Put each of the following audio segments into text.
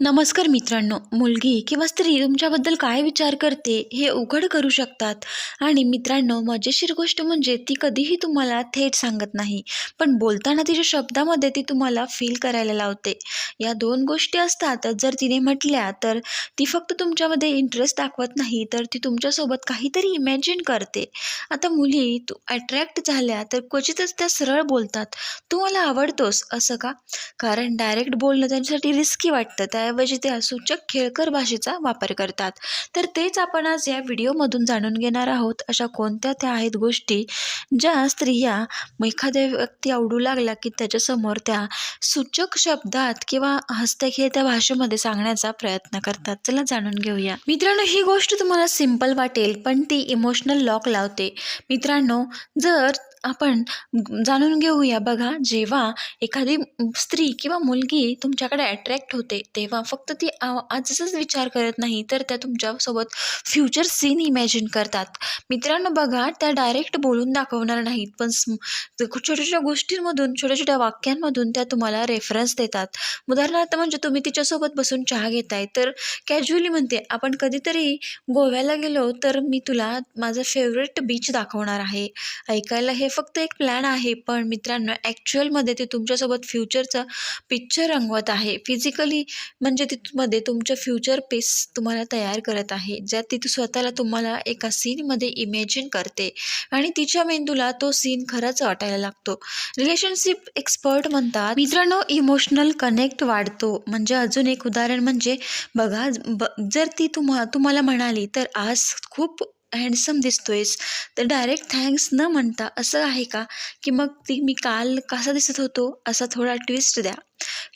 नमस्कार मित्रांनो मुलगी किंवा स्त्री तुमच्याबद्दल काय विचार करते हे उघड करू शकतात. आणि मित्रांनो मजेशीर गोष्ट म्हणजे ती कधीही तुम्हाला थेट सांगत नाही पण बोलताना तिच्या शब्दामध्ये ती तुम्हाला फील करायला लावते. या दोन गोष्टी असतात जर तिने म्हटल्या तर ती फक्त तुमच्यामध्ये इंटरेस्ट दाखवत नाही तर ती तुमच्यासोबत काहीतरी इमॅजिन करते. आता मुली तू अट्रॅक्ट झाल्या तर क्वचितच त्या सरळ बोलतात. तू मला आवडतोस असं का? कारण डायरेक्ट बोलणं त्यांच्यासाठी रिस्की वाटतं त्या त्याऐवजी ते सूचक खेळकर भाषेचा वापर करतात. तर तेच आपण आज या व्हिडिओमधून जाणून घेणार आहोत. अशा कोणत्या त्या आहेत गोष्टी ज्या स्त्रिया एखाद्या व्यक्ती आवडू लागला की त्याच्यासमोर त्या सूचक शब्दात किंवा हसत्या खेळत्या भाषेमध्ये सांगण्याचा प्रयत्न करतात? चला जाणून घेऊया. मित्रांनो ही गोष्ट तुम्हाला सिंपल वाटेल पण ती इमोशनल लॉक लावते. मित्रांनो जर आपण जाणून घेऊया. बघा जेव्हा एखादी स्त्री किंवा मुलगी तुमच्याकडे अट्रॅक्ट होते तेव्हा फक्त ती आजचाच विचार करत नाही तर त्या तुमच्यासोबत फ्युचर सीन इमॅजिन करतात. मित्रांनो बघा त्या डायरेक्ट बोलून दाखवणार नाहीत पण स्म- छोट्या छोट्या गोष्टींमधून छोट्या छोट्या वाक्यांमधून त्या तुम्हाला रेफरन्स देतात. उदाहरणार्थ म्हणजे तुम्ही तिच्यासोबत बसून चहा घेताय तर कॅज्युअली म्हणते आपण कधीतरी गोव्याला गेलो तर मी तुला माझं फेवरेट बीच दाखवणार आहे. ऐकायला हे फक्त एक प्लॅन आहे पण मित्रांनो ॲक्च्युअलमध्ये ते तुमच्यासोबत फ्युचरचं पिक्चर रंगवत आहे. फिजिकली म्हणजे तिथमध्ये तुमचं फ्युचर पेस तुम्हाला तयार करत आहे ज्यात ती स्वतःला तुम्हाला एका सीनमध्ये इमॅजिन करते आणि तिच्या मेंदूला तो सीन खरंच वाटायला लागतो. रिलेशनशिप एक्सपर्ट म्हणतात मित्रांनो इमोशनल कनेक्ट वाढतो. म्हणजे अजून एक उदाहरण म्हणजे बघा ब जर ती तुम्हा तुम्हाला म्हणाली तर आज खूप हँडसम दिसतोयस तर डायरेक्ट थँक्स न म्हणता असं आहे का? की मग ती मी काल कसा दिसत होतो? असा थोडा ट्विस्ट द्या.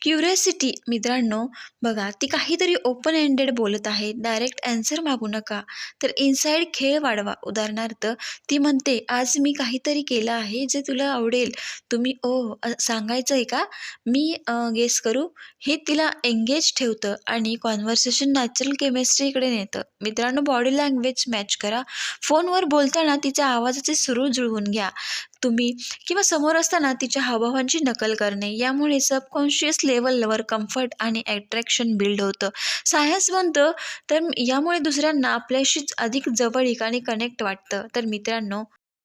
क्युरियोसिटी मित्रांनो बघा ती काहीतरी ओपन एंडेड बोलत आहे. डायरेक्ट ॲन्सर मागू नका. तर इनसाईड खेळ वाढवा. उदाहरणार्थ ती म्हणते आज मी काहीतरी केलं आहे जे तुला आवडेल. तुम्ही ओ सांगायचं आहे का? मी गेस करू हे तिला एंगेज ठेवतं आणि कॉन्व्हर्सेशन नॅचरल केमिस्ट्रीकडे नेतं. मित्रांनो बॉडी लँग्वेज मॅच करा. फोनवर बोलताना तिच्या आवाजाचे सुरू जुळवून घ्या. तुम्ही किंवा समोर असताना तिच्या हावभावांची नकल करणे. यामुळे सबकॉन्शियस लेवलवर कम्फर्ट आणि अट्रॅक्शन बिल्ड होतं. सायन्स म्हणतं तर यामुळे दुसऱ्यांना आपल्याशीच अधिक जवळीक आणि कनेक्ट वाटतं. तर मित्रांनो